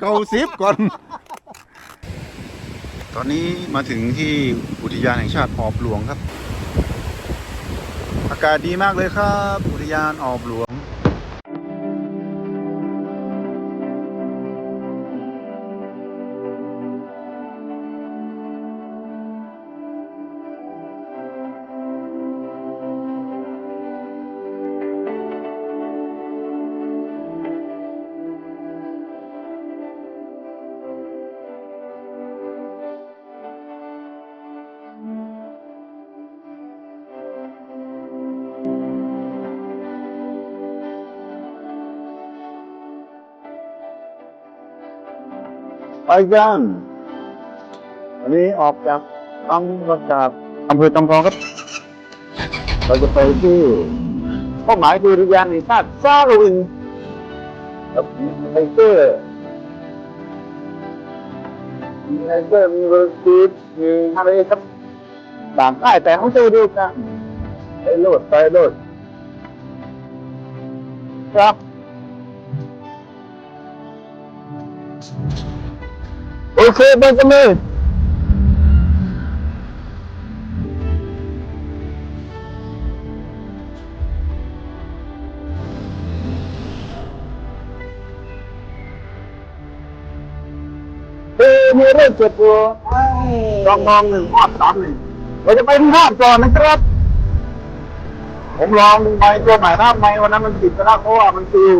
เก้าสิบก่อน ตอนนี้มาถึงที่อุทยานแห่งชาติออบหลวงครับ อากาศดีมากเลยครับ อุทยานออบหลวง ไปกันอันนี้ออกจากตอำมาจากอำเภอจำพองครับ เราจะไปที่เป้าหมายคืออุทยานแห่งชาติซาลูอินกับไทเกอร์มีไทเกอร์มีเวอร์ซีฟมีอะไรครับต่างค่ายแต่เขาจอเดียวกันไปโลดไปโลดครับ โอเคไปกันเลยเอ้ยมีเรื่องเจ็บปวดลองมองหนึ่งภาพสามหนึ่งเราจะไปที่ภาพก่อนนะครับ ผมลองไปตัวใหม่ภาพใหม่วันนั้นมันติดไปแล้วเพราะว่ามันคือ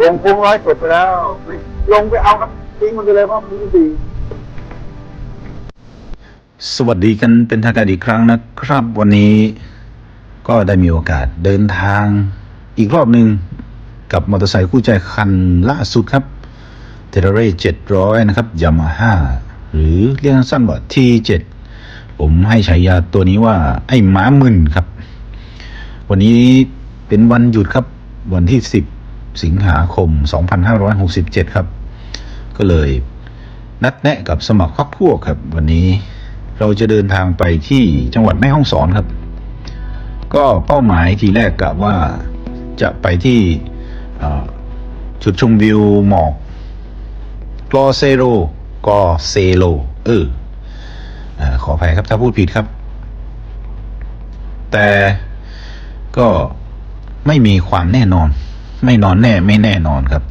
ลงพุงร้อยกดไปแล้ว ลงไปเอาครับ ทิ้งมันไปเลยเพราะมันดีสวัสดีกันเป็นทางการอีกครั้งนะครับ วันนี้ก็ได้มีโอกาสเดินทางอีกรอบหนึ่งกับมอเตอร์ไซค์คู่ใจคันล่าสุดครับเทเรเร่700นะครับยามาฮ่าหรือเรียกสั้นว่า T7 ผมให้ฉายาตัวนี้ว่า ไอ้หม้ามึนครับ วันนี้เป็นวันหยุดครับ วันที่10สิงหาคม2567ครับ ก็เลย นัดแนะกับสมัครพรรคพวกครับ วันนี้เราจะเดินทางไปที่จังหวัดแม่ฮ่องสอนครับ ก็เป้าหมายทีแรกกะว่าจะไปที่จุดชมวิวหมอกกอเซโรกอเซโลเออขออภัยครับถ้าพูดผิดครับ แต่ก็ไม่มีความแน่นอน ไม่นอนแน่ไม่แน่นอนครับ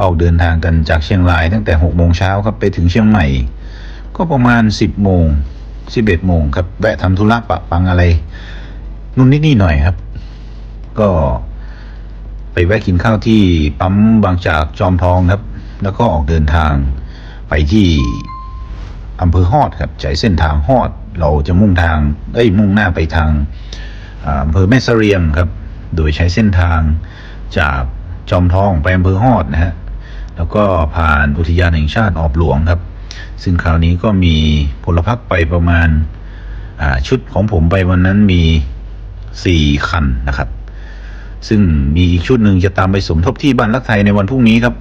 ออกเดินทางกันจากเชียงรายตั้งแต่หกโมงเช้าครับไปถึงเชียงใหม่ ก็ประมาณสิบโมงสิบเอ็ดโมงครับแวะทำธุระปะปังอะไรนู่นนี่นี่หน่อยครับ ก็ไปแวะกินข้าวที่ปั๊มบางจากจอมทองครับ แล้วก็ออกเดินทางไปที่อำเภอฮอดครับใช้เส้นทางฮอด เราจะมุ่งทางเอ้ยมุ่งหน้าไปทางอ่าอำเภอแม่เสรียงครับ โดยใช้เส้นทางจากจอมทองไปอำเภอฮอดนะฮะ แล้วก็ผ่านอุทยานแห่งชาติออบหลวงครับ ซึ่งคราวนี้ก็มีพลพรรคไปประมาณาชุดของผมไปวันนั้นมีสี่คันนะครับ ซึ่งมีอีกชุดหนึ่งจะตามไปสมทบที่บ้านรักไทยในวันพรุ่งนี้ครับ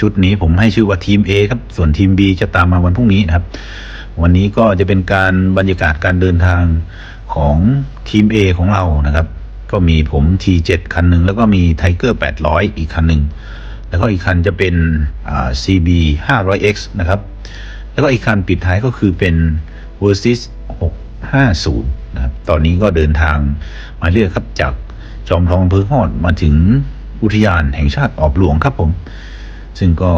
ชุดนี้ผมให้ชื่อว่าทีม A ครับ ส่วนทีม B จะตามมาวันพรุ่งนี้นะครับ วันนี้ก็จะเป็นการบรรยากาศการเดินทางของทีม A ของเรานะครับ ก็มีผม T7 คันหนึ่งแล้วก็มีไทเกอร์800 อีกคันหนึ่ง แล้วก็อีกคันจะเป็น CB 500X นะครับ แล้วก็อีกคันปิดท้ายก็คือเป็น Versys 650 นะครับ ตอนนี้ก็เดินทางมาเรื่อยครับจากจอมทองอำเภอฮอดมาถึงอุทยานแห่งชาติออบหลวงครับผม ซึ่งก็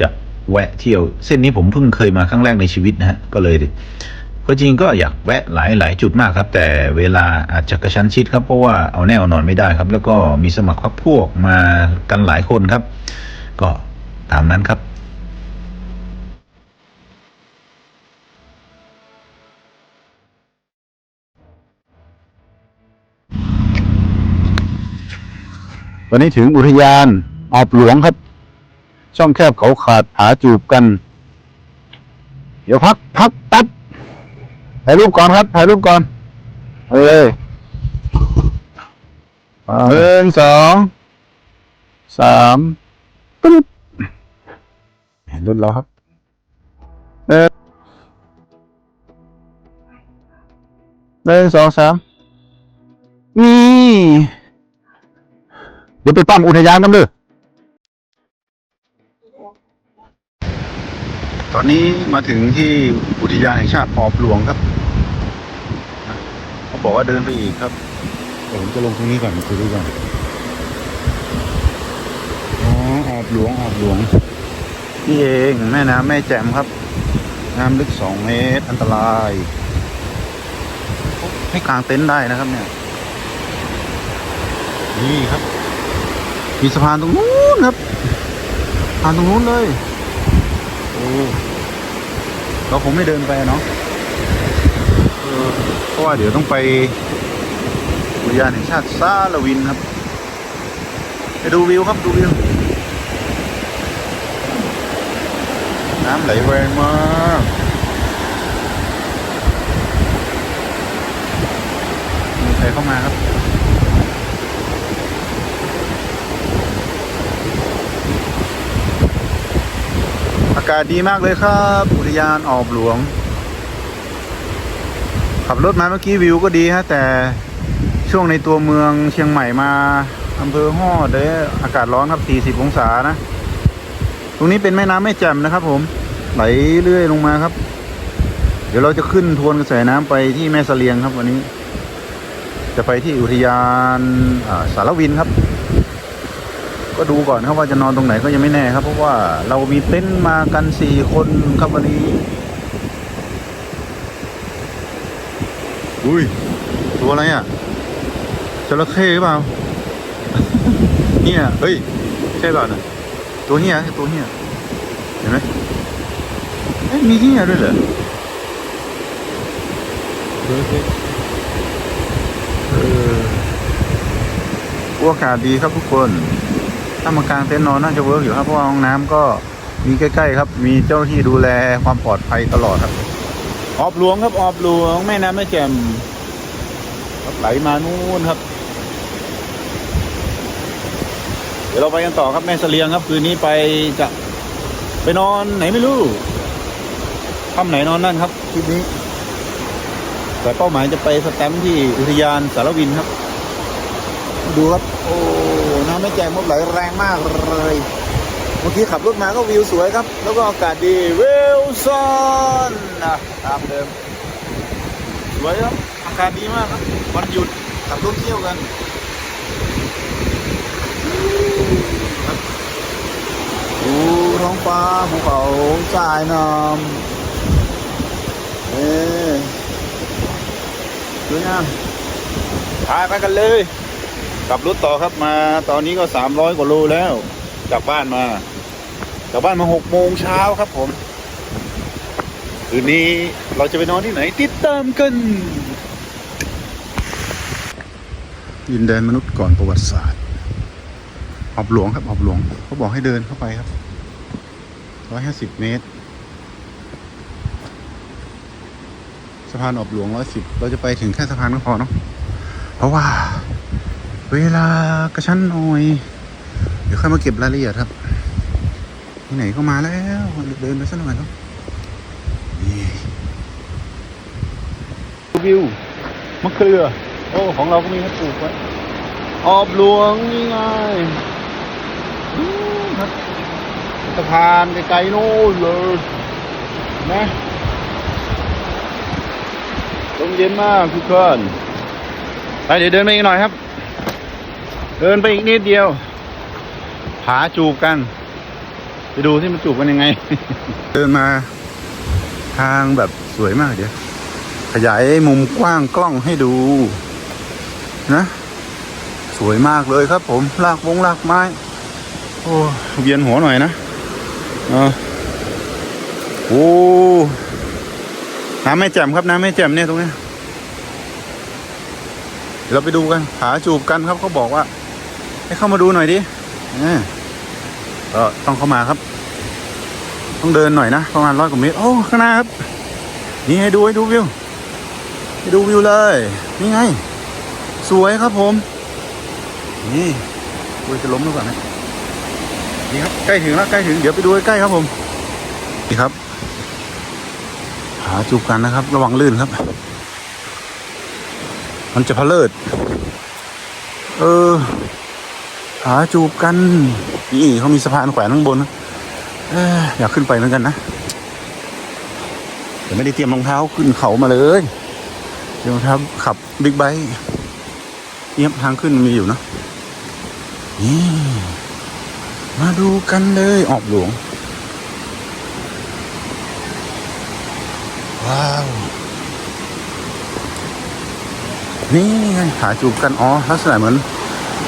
จะแวะเที่ยวเส้นนี้ผมเพิ่งเคยมาครั้งแรกในชีวิตนะฮะ ก็เลย ก็จริงก็อยากแวะหลายหลายจุดมากครับ แต่เวลาอาจจะกระชั้นชิดครับเพราะว่าเอาแน่เอานอนไม่ได้ครับ แล้วก็มีสมัครพรรคพวกมากันหลายคนครับ ก็ตามนั้นครับวันนี้ถึงอุทยานออบหลวงครับ ช่องแคบเขาขาดหาจูบกัน เดี๋ยวพักพักแป๊บ ถ่ายรูปก่อนครับ ถ่ายรูปก่อนเอาเลยหนึ่งสองสามปึ๊บเห็นรถเราครับหนึ่งหนึ่งสองสามนี่เดี๋ยวไปปั้มอุทยานกันเลยตอนนี้มาถึงที่อุทยานแห่งชาติออบหลวงครับ เขาบอกว่าเดินไปอีกครับเดี๋ยวผมจะลงตรงนี้ก่อนคุยดูก่อนอ๋อออบหลวงออบหลวง นี่เองแม่น้ำแม่แจ่มครับ น้ำลึกสองเมตร อันตราย ให้กางเต็นท์ได้นะครับเนี่ย นี่ครับ มีสะพานตรงนู้นครับสะพานตรงนู้นเลย โอ้เราคงไม่เดินไปอะเนาะ เพราะว่าเดี๋ยวต้องไปอุทยานแห่งชาติซาลาวินครับ ไปดูวิวครับดูวิว น้ำไหลแรงมากมีใครเข้ามาครับอากาศดีมากเลยครับ อุทยานออบหลวง ขับรถมาเมื่อกี้วิวก็ดีฮะ แต่ช่วงในตัวเมืองเชียงใหม่มาอำเภอฮอดเลยอากาศร้อนครับ 40 องศานะ ตรงนี้เป็นแม่น้ำแม่แจ่มนะครับ ผม ไหลเรื่อยลงมาครับ เดี๋ยวเราจะขึ้นทวนกระแสน้ำไปที่แม่สเสลียงครับวันนี้ จะไปที่อุทยานาสารวินครับ ก็ดูก่อนครับว่าจะนอนตรงไหนก็ยังไม่แน่ครับ เพราะว่าเรามีเต็นท์มากันสี่คนครับวันนี้ อุ้ย ตัวอะไรอะจระเข้หรือเปล่า เนี่ยเฮ้ย ใช่เปล่าน่ะตัวเหี้ยตัวเหี้ยเห็นไหมเอ๊ะมีเหี้ยด้วยเหรอเฮ้ยเฮ้ยเอออากาศดีครับทุกคน ถ้ามากางเต็นท์นอนน่าจะเวิร์กอยู่ครับ เพราะว่าห้องน้ำก็มีใกล้ ๆ ครับ มีเจ้าหน้าที่ดูแลความปลอดภัยตลอดครับ ออบหลวงครับออบหลวงแม่น้ำแม่แจ่มครับไหลมานู่นครับ เดี๋ยวเราไปกันต่อครับแม่เสลียงครับ คืนนี้ไปจะไปนอนไหนไม่รู้ค่ำไหนนอนนั่นครับคืนนี้ แต่เป้าหมายจะไปสแตมป์ที่อุทยานสารวินครับ ดูครับ โอ้น้ำแม่แจ่มมดไหลแรงมากเลย มื่อกี้ขับรถมาก็วิวสวยครับ แล้วก็อากาศดีเวลซอนนะตามเดิมสวยครับอากาศดีมากครับวันหยุดขับรถเที่ยวกันดูท้องฟ้าภูเขาสายน้ำเอ๊สวยงามพาไปกันเลยขับรถต่อครับมา ตอนนี้ก็สามร้อยกว่าโลแล้ว จากบ้านมา จากบ้านมาหกโมงเช้าครับผม คืนนี้เราจะไปนอนที่ไหน ติดตามกันดินแดนมนุษย์ก่อนประวัติศาสตร์ออบหลวงครับออบหลวงเขาบอกให้เดินเข้าไปครับร้อยห้าสิบเมตรสะพานออบหลวงร้อยสิบเราจะไปถึงแค่สะพานก็พอเนาะเพราะว่า เวลากระชั้นหน่อย เดี๋ยวค่อยมาเก็บรายละเอียดครับ ที่ไหนก็มาแล้วเดินไปสักหน่อยเนาะนี่วิวมะเขือ โอ้ของเราก็มีให้ปลูกไว้ออบหลวงนี่ไงอืมครับสะพานไกลๆโน่นเลยนะลมเย็นมากทุกคนไปเดี๋ยวเดินไปอีกหน่อยครับ เดินไปอีกนิดเดียว ผาจูบกัน ดูที่มันจูบกันยังไง เดินมาทางแบบสวยมากเดี๋ยว ขยายมุมกว้างกล้องให้ดู นะ สวยมากเลยครับผมลากวงลากไม้ โอ้เวียนหัวหน่อยนะเออโอ้น้ำไม่แจ่มครับน้ำไม่แจ่มเนี่ยตรงนี้เราไปดูกันผาจูบกันครับเขาบอกว่า ให้เข้ามาดูหน่อยดิเออ ก็ต้องเข้ามาครับ ต้องเดินหน่อยนะ ประมาณร้อยกว่าเมตรโอ้ข้างหน้าครับ นี่ให้ดูให้ดูวิวให้ดูวิวเลย นี่ไง สวยครับผม นี่กูจะล้มหรือเปล่านะนี่ครับใกล้ถึงแล้วใกล้ถึงเดี๋ยวไปดูใกล้ครับผมนี่ครับผาจูบกันนะครับ ระวังลื่นครับ มันจะพะเลิด เออ หาจูบกัน นี่เขามีสะพานแขวนข้างบนนะอยากขึ้นไปเหมือนกันนะแต่ไม่ได้เตรียมรองเท้าขึ้นเขามาเลยเตรียมรองเท้าขับบิ๊กไบค์เทียบทางขึ้นมีอยู่เนะนี่มาดูกันเลยออกหลวง ว้าว นี่ไงขาจูบกัน อ๋อลักษณะเหมือน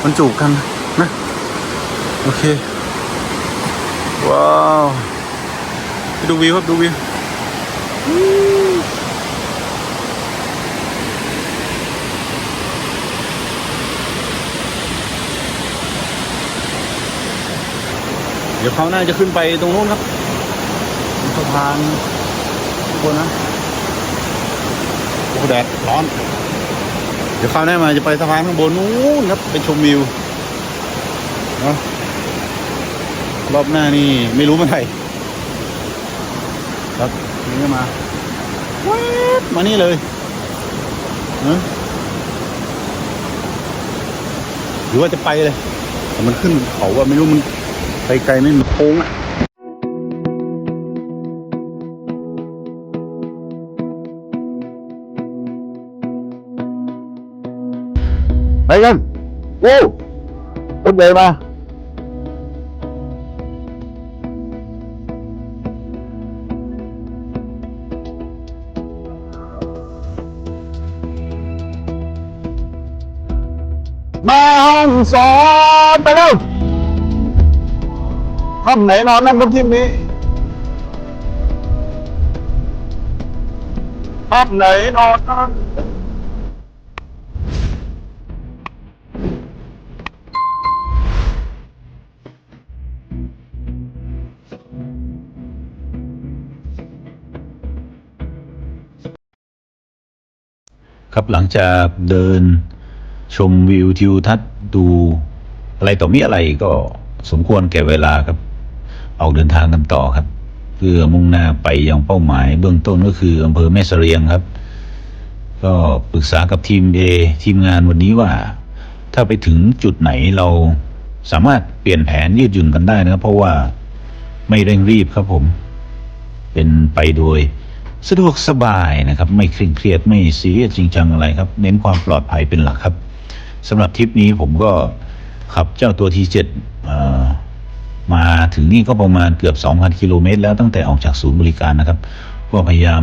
มันจูบกัน โอเค ว้าวดูวิวครับ ดูวิวเดี๋ยวเขาน่าจะขึ้นไปตรงนู้นครับสะพานทุกคนนะโอ้แดดร้อน เดี๋ยวคราวหน้ามาจะไปสะพานข้างบนนู้นครับ ไปชมวิวเนาะ รอบหน้านี่ไม่รู้เมื่อไหร่ครับนี่ก็มาแวบมานี่เลยเนอะหรือว่าจะไปเลย แต่มันขึ้นเขาว่าไม่รู้มันไปไกลไม่มันโค้งอะไปกันโอ้รถเบมา ห้องสอนไปแล้วห้องไหนนอนนั่งบนที่นี้ห้องไหนนอนนั่งครับหลังจากเดิน ชมวิวทิวทัศน์ดูอะไรต่อมีอะไรก็สมควรแก่เวลาครับ ออกเดินทางกันต่อครับ เพื่อมุ่งหน้าไปยังเป้าหมาย เบื้องต้นก็คืออำเภอแม่เสรียงครับ ก็ปรึกษากับทีม A ทีมงานวันนี้ว่า ถ้าไปถึงจุดไหนเราสามารถเปลี่ยนแผนยืดหยุ่นกันได้นะครับเพราะว่าไม่เร่งรีบครับผม เป็นไปโดยสะดวกสบายนะครับ ไม่เคร่งเครียดไม่ซีเรียสจริงจังอะไรครับ เน้นความปลอดภัยเป็นหลักครับ สำหรับทริปนี้ผมก็ขับเจ้าตัวทีเจ็ดมาถึงนี่ก็ประมาณเกือบ 2,000 กิโลเมตรแล้วตั้งแต่ออกจากศูนย์บริการนะครับ ก็พยายาม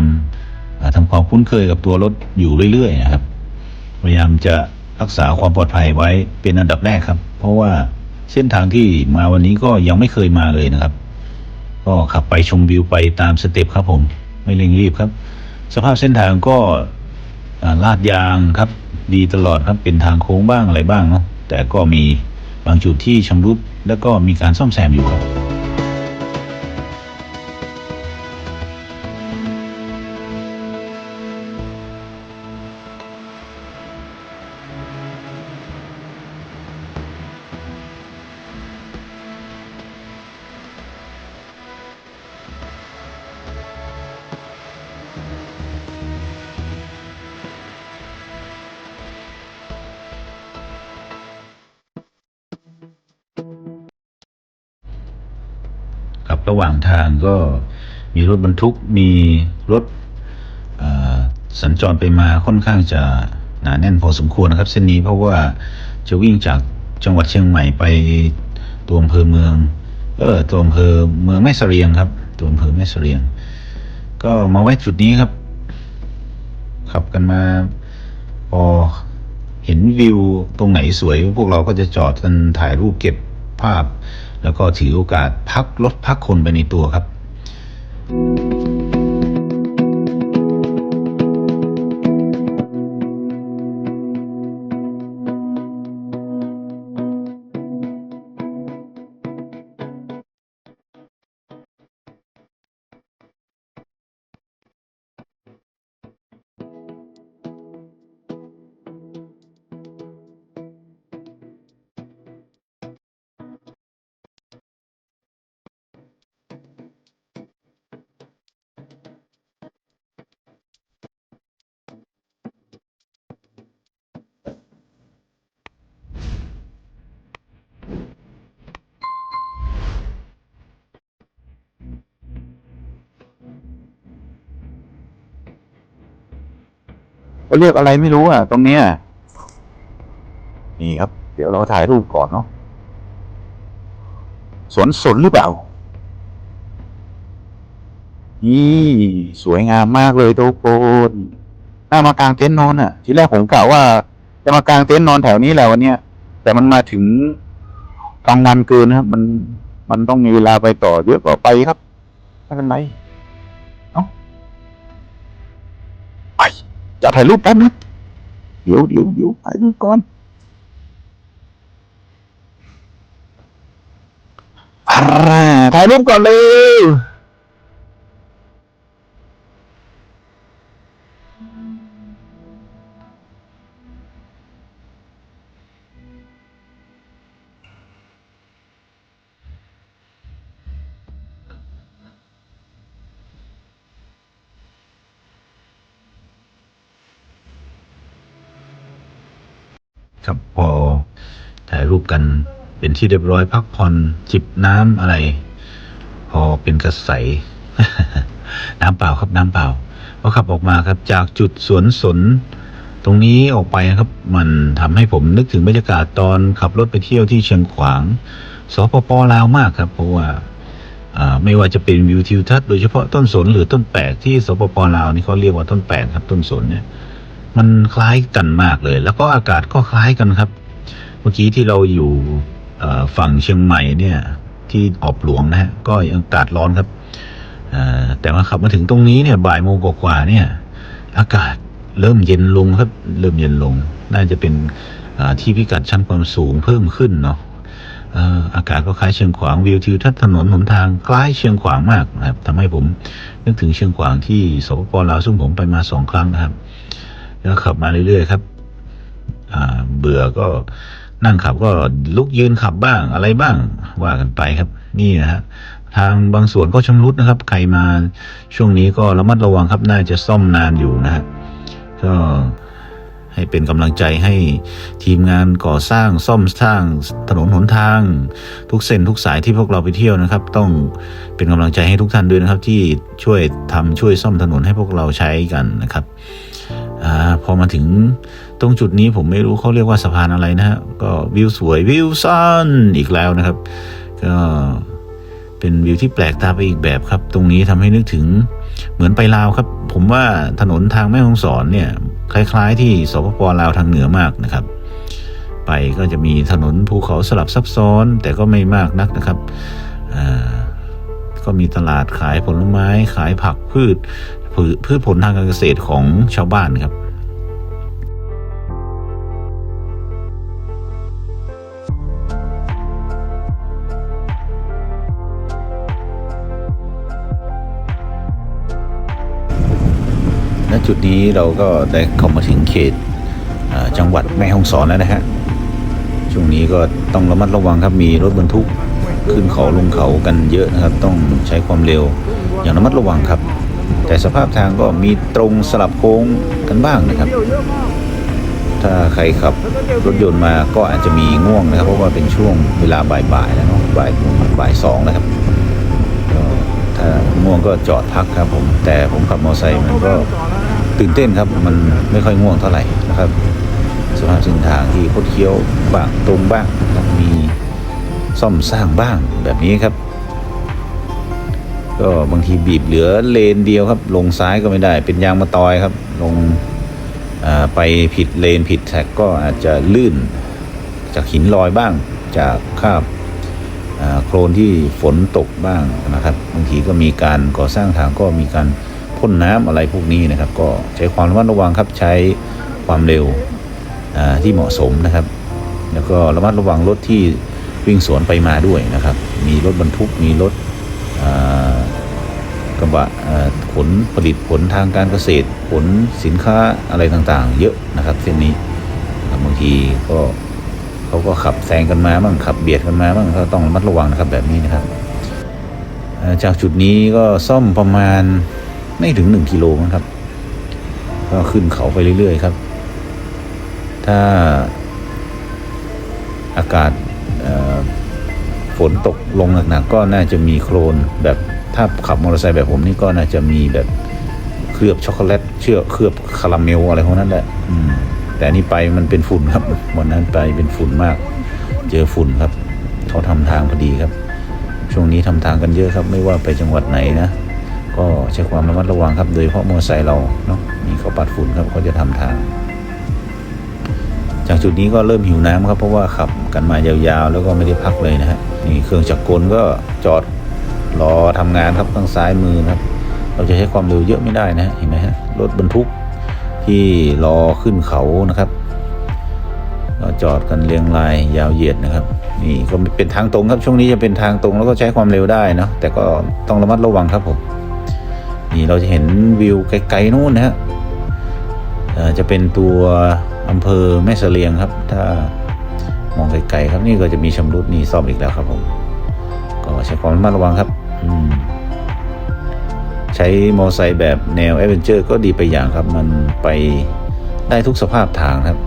ทำความคุ้นเคยกับตัวรถอยู่เรื่อยๆนะครับ พยายามจะรักษาความปลอดภัยไว้เป็นอันดับแรกครับ เพราะว่าเส้นทางที่มาวันนี้ก็ยังไม่เคยมาเลยนะครับ ก็ขับไปชมวิวไปตามสเต็ปครับผม ไม่เร่งรีบครับ สภาพเส้นทางก็ลาดยางครับ ดีตลอดครับเป็นทางโค้งบ้างอะไรบ้างเนาะแต่ก็มีบางจุดที่ชำรุดแล้วก็มีการซ่อมแซมอยู่ครับ ครับระหว่างทางก็มีรถบรรทุกมีรถสัญจรไปมาค่อนข้างจะหนาแน่นพอสมควรนะครับเส้นนี้เพราะว่าจะวิ่งจากจังหวัดเชียงใหม่ไปตัวอำเภอเมืองเออตัวอำเภอเมืองแม่เสรียงครับตัวอำเภอแม่เสรียง ก็มาไว้จุดนี้ครับ ขับกันมาพอเห็นวิวตรงไหนสวย พวกเราก็จะจอดกันถ่ายรูปเก็บภาพ แล้วก็ถือโอกาสพักลดพักคนไปในตัวครับเข เรียกอะไรไม่รู้อะ ตรงเนี้ยนี่ครับ เดี๋ยวเราถ่ายรูปก่อนเนาะสวนสนหรือเปล่านี่สวยงามมากเลยทุกคนน่ามากางเต็นท์นอนอะ ทีแรกผมกะว่า จะมากางเต็นท์นอนแถวนี้แหละวันเนี้ยแต่มันมาถึงกลางวันเกินนะครับ มันมันต้องมีเวลาไปต่อเยอะก็ไปครับไม่เป็นไร จะถ่ายรูปแป๊บนึงเดี๋ยวเดี๋ยวเดี๋ยวถ่ายรูปก่อนอ่าถ่ายรูปก่อนเลย กัน เป็นที่เรียบร้อยพักผ่อนจิบน้ำอะไร พอเป็นกระใสน้ำเปล่าครับน้ำเปล่าพอขับออกมาครับจากจุดสวนสน ตรงนี้ออกไปนะครับ มันทำให้ผมนึกถึงบรรยากาศตอนขับรถไปเที่ยวที่เชียงขวางสปปลาวมากครับ เพราะว่าไม่ว่าจะเป็นวิวทิวทัศน์โดยเฉพาะต้นสนหรือต้นแปลกที่สปปลาวนี่เขาเรียกว่าต้นแปลกครับ ต้นสนเนี่ย มันคล้ายกันมากเลย แล้วก็อากาศก็คล้ายกันครับ มื่อกี้ที่เราอยู่ฝั่งเชียงใหม่เนี่ยที่ออบหลวงนะฮะก็ยังอากาศร้อนครับเอ่อแต่มาขับมาถึงตรงนี้เนี่ยบ่ายโมงกว่าเนี่ย อากาศเริ่มเย็นลงครับ เริ่มเย็นลง น่าจะเป็นที่พิกัดชั้นความสูงเพิ่มขึ้นเนาะอากาศก็คล้ายเชียงขวางวิวทิวทัศน์ถนนหนทางคล้ายเชียงขวางมากนะครับทำให้ผมนึกถึงเชียงขวางที่สปปลาวซึ่งผมไปมาสองครั้งนะครับ แล้วขับมาเรื่อยๆครับเบื่อก็ นั่งขับก็ลุกยืนขับบ้างอะไรบ้างว่ากันไปครับ นี่นะฮะทางบางส่วนก็ชำรุดนะครับ ใครมาช่วงนี้ก็ระมัดระวังครับน่าจะซ่อมนานอยู่นะฮะก็ให้เป็นกำลังใจให้ทีมงานก่อสร้างซ่อมสร้างถนนหนทาง ทุกเส้นทุกสายที่พวกเราไปเที่ยวนะครับ ต้องเป็นกำลังใจให้ทุกท่านด้วยนะครับ ที่ช่วยทำช่วยซ่อมถนนให้พวกเราใช้กันนะครับ อาพอมาถึงตรงจุดนี้ผมไม่รู้เขาเรียกว่าสะพานอะไรนะฮะก็วิวสวยวิวซันอีกแล้วนะครับ ก็เป็นวิวที่แปลกตาไปอีกแบบครับ ตรงนี้ทำให้นึกถึงเหมือนไปลาวครับ ผมว่าถนนทางแม่ฮ่องสอนเนี่ยคล้าย ๆ ที่สปปลาวทางเหนือมากนะครับ ไปก็จะมีถนนภูเขาสลับซับซ้อน แต่ก็ไม่มากนักนะครับก็มีตลาดขายผลไม้ขายผักพืช พืชผลทางการเกษตรของชาวบ้านครับณจุดนี้เราก็ได้เข้ามาถึงเขตจังหวัดแม่ฮ่องสอนแล้วนะฮะ ช่วงนี้ก็ต้องระมัดระวังครับ มีรถบรรทุกขึ้นเขาลงเขากันเยอะนะครับ ต้องใช้ความเร็วอย่างระมัดระวังครับ แต่สภาพทางก็มีตรงสลับโค้งกันบ้างนะครับ ถ้าใครขับรถยนต์มาก็อาจจะมีง่วงนะครับ เพราะว่าเป็นช่วงเวลาบ่ายๆแล้วเนาะบ่ายบ่ายสองนะครับถ้าง่วงก็จอดพักครับผมแต่ผมขับมอเตอร์ไซค์มันก็ตื่นเต้นครับ มันไม่ค่อยง่วงเท่าไหร่นะครับสภาพเส้นทางที่คดเคี้ยวบ้างตรงบ้างมีซ่อมสร้างบ้างแบบนี้ครับ ก็บางทีบีบเหลือเลนเดียวครับ ลงซ้ายก็ไม่ได้ เป็นยางมาตอยครับ ลงไปผิดเลนผิดแท็กก็อาจจะลื่นจากหินลอยบ้าง จากคาบโคลนที่ฝนตกบ้างนะครับ บางทีก็มีการก่อสร้างทางก็มีการพ่นน้ำอะไรพวกนี้นะครับ ก็ใช้ความระมัดระวังครับใช้ความเร็วที่เหมาะสมนะครับ แล้วก็ระมัดระวังรถที่วิ่งสวนไปมาด้วยนะครับ มีรถบรรทุกมีรถ กระบะอ่าขนผลิตผลทางการเกษตรขนสินค้าอะไรต่างๆ เยอะนะครับ เส้นนี้บางทีก็เขาก็ขับแซงกันมาบ้างขับเบียดกันมาบ้างก็ต้องระมัดระวังนะครับแบบนี้นะครับ จากจุดนี้ก็ซ่อมประมาณไม่ถึงหนึ่งกิโลนะครับ ก็ขึ้นเขาไปเรื่อย ๆ ครับ ถ้าอากาศฝนตกลงหนักๆก็น่าจะมีโคลนแบบ ถ้าขับมอเตอร์ไซค์แบบผมนี่ก็น่าจะมีแบบเคลือบช็อกโกแลตเชื่อเคลือบคาราเมลอะไรพวกนั้นแหละแต่นี่ไปมันเป็นฝุ่นครับวันนั้นไปเป็นฝุ่นมาก เจอฝุ่นครับเขาทำทางพอดีครับ ช่วงนี้ทำทางกันเยอะครับ ไม่ว่าไปจังหวัดไหนนะก็ใช้ความระมัดระวังครับ โดยเฉพาะมอเตอร์ไซค์เราเนาะนี่เขาปัดฝุ่นครับเขาจะทำทาง จากจุดนี้ก็เริ่มหิวน้ำครับเพราะว่าขับกันมายาวๆ แล้วก็ไม่ได้พักเลยนะฮะนี่เครื่องจักรกลก็จอด รอทำงานครับทางซ้ายมือนะครับ เราจะใช้ความเร็วเยอะไม่ได้นะฮะเห็นไหมฮะรถบรรทุกที่รอขึ้นเขานะครับก็จอดกันเรียงรายยาวเหยียดนะครับ นี่ก็เป็นทางตรงครับช่วงนี้จะเป็นทางตรงแล้วก็ใช้ความเร็วได้นะแต่ก็ต้องระมัดระวังครับผมนี่เราจะเห็นวิวไกลๆนู่นนะฮะจะเป็นตัวอำเภอแม่เสลียงครับ ถ้ามองไกลๆครับนี่ก็จะมีชำรุดนี่ซ่อมอีกแล้วครับผม ก็ใช้ความระมัดระวังครับ ใช้มอไซค์แบบแนวแอดเวนเจอร์ก็ดีไปอย่างครับ มันไปได้ทุกสภาพทางครับ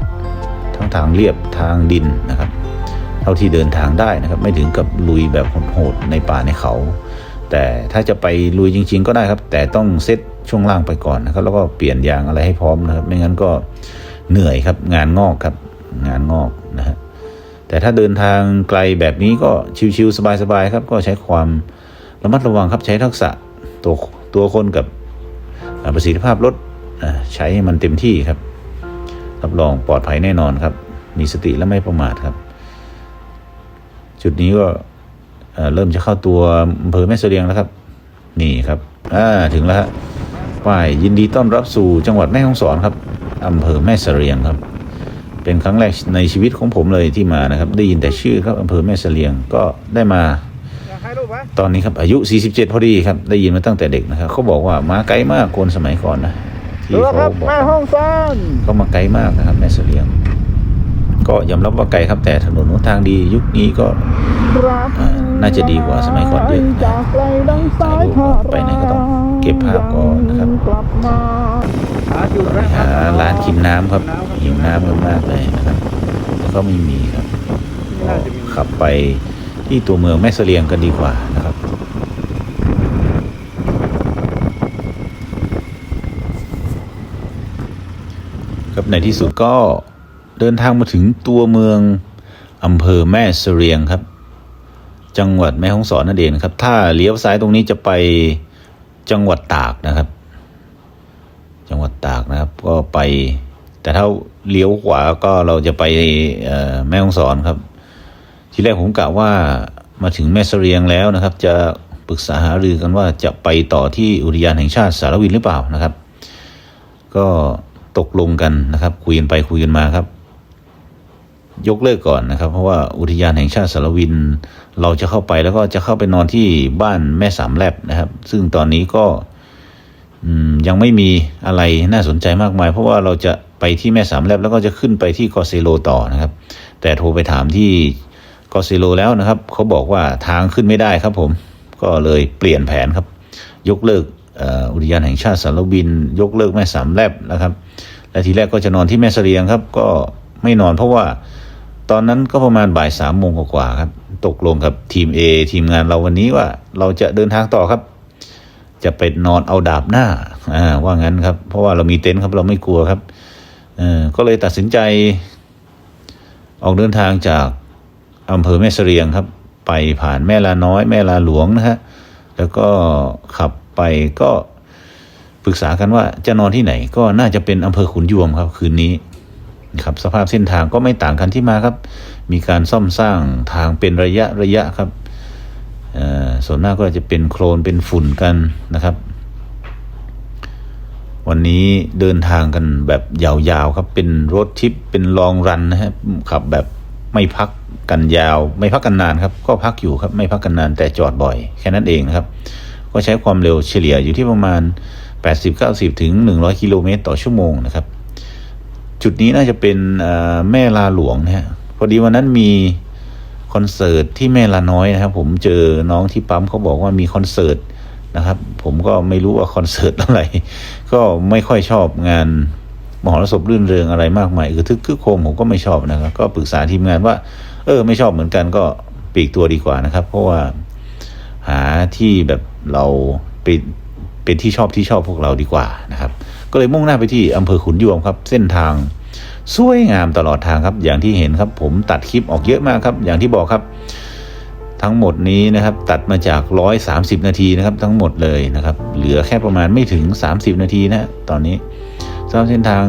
ทั้งทางเรียบทางดินนะครับ เท่าที่เดินทางได้นะครับ ไม่ถึงกับลุยแบบโหดในป่าในเขา แต่ถ้าจะไปลุยจริง ๆ ก็ได้ครับ แต่ต้องเซตช่วงล่างไปก่อนนะครับ แล้วก็เปลี่ยนยางอะไรให้พร้อมนะครับ ไม่งั้นก็เหนื่อยครับ งานงอกครับ งานงอกนะฮะแต่ถ้าเดินทางไกลแบบนี้ก็ชิวๆสบายๆครับ ก็ใช้ความระมัดระวังครับใช้ทักษะตัว ตัวคนกับประสิทธิภาพรถใช้ให้มันเต็มที่ครับ รับรองปลอดภัยแน่นอนครับ มีสติและไม่ประมาทครับ จุดนี้ก็เริ่มจะเข้าตัวอำเภอแม่เสลียงแล้วครับ นี่ครับถึงแล้วฮะป้ายยินดีต้อนรับสู่จังหวัดแม่ฮ่องสอนครับอำเภอแม่เสลียงครับ เป็นครั้งแรกในชีวิตของผมเลยที่มานะครับ ได้ยินแต่ชื่อครับอำเภอแม่เสลียงก็ได้มา ตอนนี้ครับอายุ 47 พอดีครับ ได้ยินมาตั้งแต่เด็กนะครับเขาบอกว่ามาไกลมากคนสมัยก่อนนะที่เขาบอกแม่ห้องซ่อนเขามาไกลมากนะครับแม่เสลียง ก็ยอมรับว่าไกลครับแต่ถนนหนทางดียุคนี้ก็อ่าน่าจะดีกว่าสมัยก่อนเยอะนะจากไกลดังสายทาไปไหนก็ต้องเก็บภาพก่อนนะครับกลับมาหาจุดแวะหาร้านกินน้ำครับหิวน้ำกันมากเลยนะครับแล้วก็ไม่มีครับก็ขับไป ที่ตัวเมืองแม่เสลียงกันดีกว่านะครับ ครับในที่สุดก็เดินทางมาถึงตัวเมืองอำเภอแม่เสลียงครับ จังหวัดแม่ฮ่องสอนนั่นเองนครับ ถ้าเลี้ยวซ้ายตรงนี้จะไปจังหวัดตากนะครับ จังหวัดตากนะครับ ก็ไป แต่ถ้าเลี้ยวขวาก็เราจะไปแม่ฮ่องสอนครับ ทีแรกผมกะว่ามาถึงแม่เสลียงแล้วนะครับ จะปรึกษาหารือกันว่าจะไปต่อที่อุทยานแห่งชาติสารวินหรือเปล่านะครับ ก็ตกลงกันนะครับ คุยกันไปคุยกันมาครับ ยกเลิกก่อนนะครับ เพราะว่าอุทยานแห่งชาติสารวิน เราจะเข้าไปแล้วก็จะเข้าไปนอนที่บ้านแม่สามแลบนะครับ ซึ่งตอนนี้ก็ยังไม่มีอะไรน่าสนใจมากมาย เพราะว่าเราจะไปที่แม่สามแลบแล้วก็จะขึ้นไปที่กอเซโลต่อนะครับ แต่โทรไปถามที่ กอเซโลแล้วนะครับเขาบอกว่าทางขึ้นไม่ได้ครับผมก็เลยเปลี่ยนแผนครับ ยกเลิกอุทยานแห่งชาติสารวิน ยกเลิกแม่สามแลบนะครับและทีแรกก็จะนอนที่แม่เสลียงครับ ก็ไม่นอนเพราะว่าตอนนั้นก็ประมาณบ่ายสามโมงกว่าครับ ตกลงกับทีม A ทีมงานเราวันนี้ว่าเราจะเดินทางต่อครับ จะไปนอนเอาดาบหน้าอ่าว่างั้นครับ เพราะว่าเรามีเต็นท์ครับเราไม่กลัวครับเออก็เลยตัดสินใจ ออกเดินทางจาก อำเภอแม่เสลียงครับ ไปผ่านแม่ลาน้อย แม่ลาหลวงนะฮะแล้วก็ขับไปก็ปรึกษากันว่าจะนอนที่ไหนก็น่าจะเป็นอำเภอขุนยวมครับคืนนี้ครับสภาพเส้นทางก็ไม่ต่างกันที่มาครับ มีการซ่อมสร้างทางเป็นระยะระยะครับส่วนมากก็จะเป็นโคลนเป็นฝุ่นกันนะครับ วันนี้เดินทางกันแบบยาวๆครับเป็นรถทิปเป็นลองรันนะฮะขับแบบไม่พัก กันยาวไม่พักกันนานครับ ก็พักอยู่ครับไม่พักกันนานแต่จอดบ่อย แค่นั้นเองครับ ก็ใช้ความเร็วเฉลี่ยอยู่ที่ประมาณ 80-90 ถึง 100 กิโลเมตรต่อชั่วโมงนะครับ จุดนี้น่าจะเป็นแม่ลาหลวงนะฮะพอดีวันนั้นมีคอนเสิร์ตที่แม่ลาน้อยนะครับ ผมเจอน้องที่ปั๊มเขาบอกว่ามีคอนเสิร์ตนะครับ ผมก็ไม่รู้ว่าคอนเสิร์ตอะไรก็ไม่ค่อยชอบงานมหรสพรื่นเริงอะไรมากมายคือทึกคือโคมผมก็ไม่ชอบนะครับ ก็ปรึกษาทีมงานว่า เออ ไม่ชอบเหมือนกันก็ปลีกตัวดีกว่านะครับ เพราะว่าหาที่แบบเราไปไปเป็นที่ชอบที่ชอบพวกเราดีกว่านะครับ ก็เลยมุ่งหน้าไปที่อำเภอขุนยวมครับ เส้นทางสวยงามตลอดทางครับ อย่างที่เห็นครับ ผมตัดคลิปออกเยอะมากครับ อย่างที่บอกครับ ทั้งหมดนี้นะครับ ตัดมาจาก 130 นาทีนะครับ ทั้งหมดเลยนะครับ เหลือแค่ประมาณไม่ถึง 30 นาทีนะตอนนี้สำหรับเส้นทาง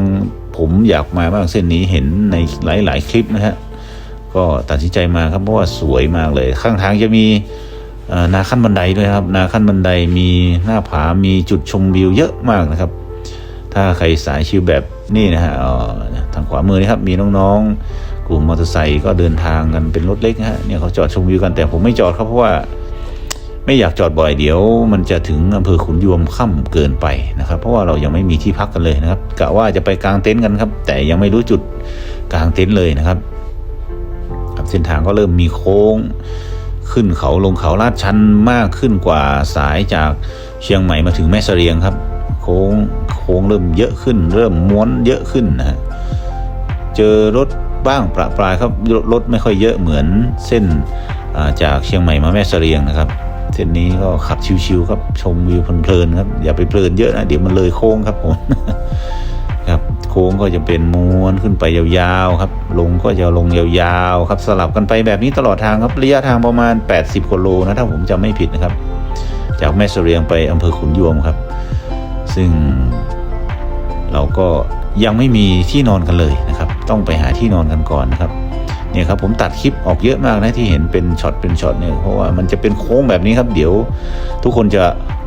ผมอยากมาบ้างเส้นนี้เห็นในหลาย ๆ คลิปนะฮะ ก็ตัดสินใจมาครับเพราะว่าสวยมากเลย ข้างทางจะมีนาขั้นบันไดด้วยครับ นาขั้นบันไดมีหน้าผา มีจุดชมวิวเยอะมากนะครับ ถ้าใครสายชิลแบบนี่นะฮะทางขวามือนะครับมีน้องๆ กลุ่มมอเตอร์ไซค์ก็เดินทางกันเป็นรถเล็กฮะเนี่ยเขาจอดชมวิวกันแต่ผมไม่จอดครับเพราะว่าไม่อยากจอดบ่อยเดี๋ยว มันจะถึงอำเภอขุนยวมค่ำเกินไปนะครับ เพราะว่าเรายังไม่มีที่พักกันเลยนะครับกะว่าจะไปกางเต็นท์กันครับ แต่ยังไม่รู้จุดกางเต็นท์เลยนะครับ เส้นทางก็เริ่มมีโค้ง ขึ้นเขาลงเขาลาดชันมากขึ้นกว่าสายจากเชียงใหม่มาถึงแม่เสรียงครับ โค้งโค้งเริ่มเยอะขึ้น เริ่มม้วนเยอะขึ้นนะฮะเจอรถบ้างประปรายครับรถรถไม่ค่อยเยอะเหมือนเส้นาจากเชียงใหม่มาแม่เสรียงนะครับ เส้นนี้ก็ขับชิวๆครับชมวิวเพลินๆครับอย่าไปเพลินเยอะนะเดี๋ยวมันเลยโค้งครับผม ครับโค้งก็จะเป็นม้วนขึ้นไปยาวๆครับลงก็จะลงยาวๆครับสลับกันไปแบบนี้ตลอดทางครับระยะทางประมาณ 80กว่าโลนะถ้าผมจำไม่ผิดนะครับ จากแม่เสรียงไปอำเภอขุนยวมครับ ซึ่งเราก็ยังไม่มีที่นอนกันเลยนะครับ ต้องไปหาที่นอนกันก่อนนะครับเนี่ยครับผมตัดคลิปออกเยอะมากนะที่เห็นเป็นช็อตเป็นช็อตเนี่ยเพราะว่ามันจะเป็นโค้งแบบนี้ครับ เดี๋ยวทุกคนจะ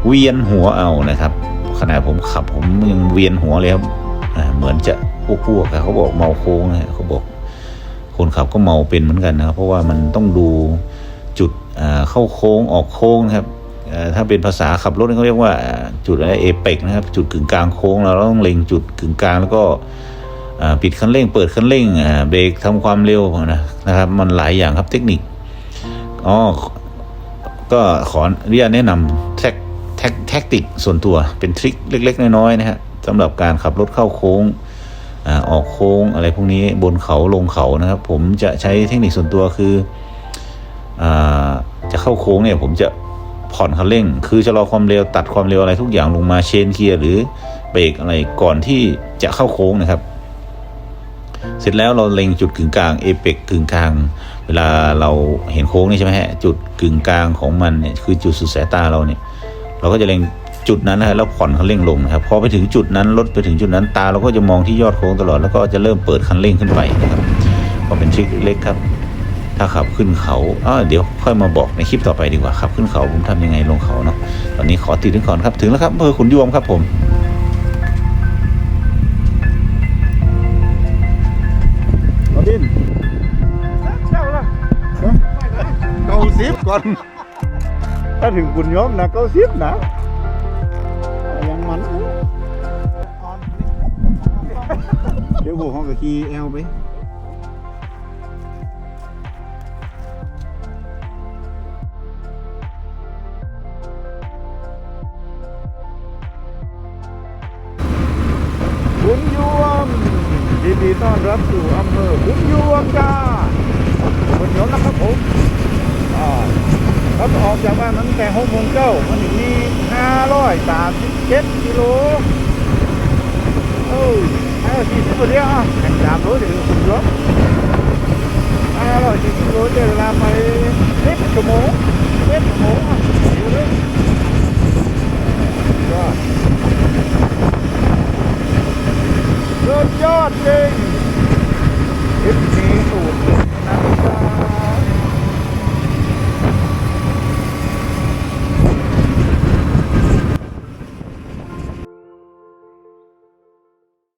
เวียนหัวเอานะครับขณะผมขับผมยังเวียนหัวเลยครับ เหมือนจะอ้วกๆอะเขาบอกเมาโค้งนะเขาบอกคนขับก็เมาเป็นเหมือนกันนะครับเพราะว่ามันต้องดูจุดเข้าโค้งออกโค้งนะครับถ้าเป็นภาษาขับรถเขาเรียกว่าจุดอะไรเอเปกนะครับ จุดกึ่งกลางโค้งเราต้องเล็งจุดกึ่งกลางแล้วก็ปิดคันเร่ง เปิดคันเร่งเบรกทำความเร็วนะนะครับ มันหลายอย่างครับเทคนิคอ๋อก็ขออนุญาตแนะนำแท็กแท็กติกส่วนตัวเป็นทริคเล็ก ๆ น้อยๆนะฮะ สำหรับการขับรถเข้าโค้งอ่าออกโค้งอะไรพวกนี้บนเขาลงเขานะครับ ผมจะใช้เทคนิคส่วนตัวคืออาจะเข้าโค้งเนี่ยผมจะผ่อนคันเร่ง คือจะรอความเร็วตัดความเร็วอะไรทุกอย่างลงมาเชนเกียร์หรือเบรกอะไรก่อนที่จะเข้าโค้งนะครับ เสร็จแล้วเราเล็งจุดกึ่งกลางเอเปกกึ่งกลาง เวลาเราเห็นโค้งนี่ใช่ไหมฮะจุดกึ่งกลางของมันเนี่ยคือจุดสุดสายตาเราเนี่ย เราก็จะเล็ง จุดนั้นนะฮะแล้วผ่อนคันเร่งลงนะครับพอไปถึงจุดนั้นรถไปถึงจุดนั้นตาเราก็จะมองที่ยอดโค้งตลอดแล้วก็จะเริ่มเปิดคันเร่งขึ้นไปนะครับก็เป็นทริคเล็กๆครับ ถ้าขับขึ้นเขาอ้าวเดี๋ยวค่อยมาบอกในคลิปต่อไปดีกว่าขับขึ้นเขาผมทำยังไงลงเขาเนาะตอนนี้ขอติดถึงก่อนครับถึงแล้วครับอำเภอขุนยวมครับผมเอาดินเจ้าละเก้าสิบก่อน ถ้าถึงคุณยอมนะเก้าสิบนะยัง มันเดี๋ยวพวกเขาก็ขี่แอลไปขุนยวมยินดีต้อนรับสู่อำเภอขุนยวมจ้าขุนยวมนะครับผมอ่าครับออกจากบ้านนั้นแต่หกโมงเก้ามันถึงมีห้า ร้อยสามสิบเจ็ดกิโลเออห้าสี่สิบเดียวแข่งสามร้อยถึงสิบโลห้าร้อยสี่สิบโลเจอลาไปเล็กชั่วโมงเล็กชั่วโมงอยู่เลยยอดยอดจริงเอฟซีสูตร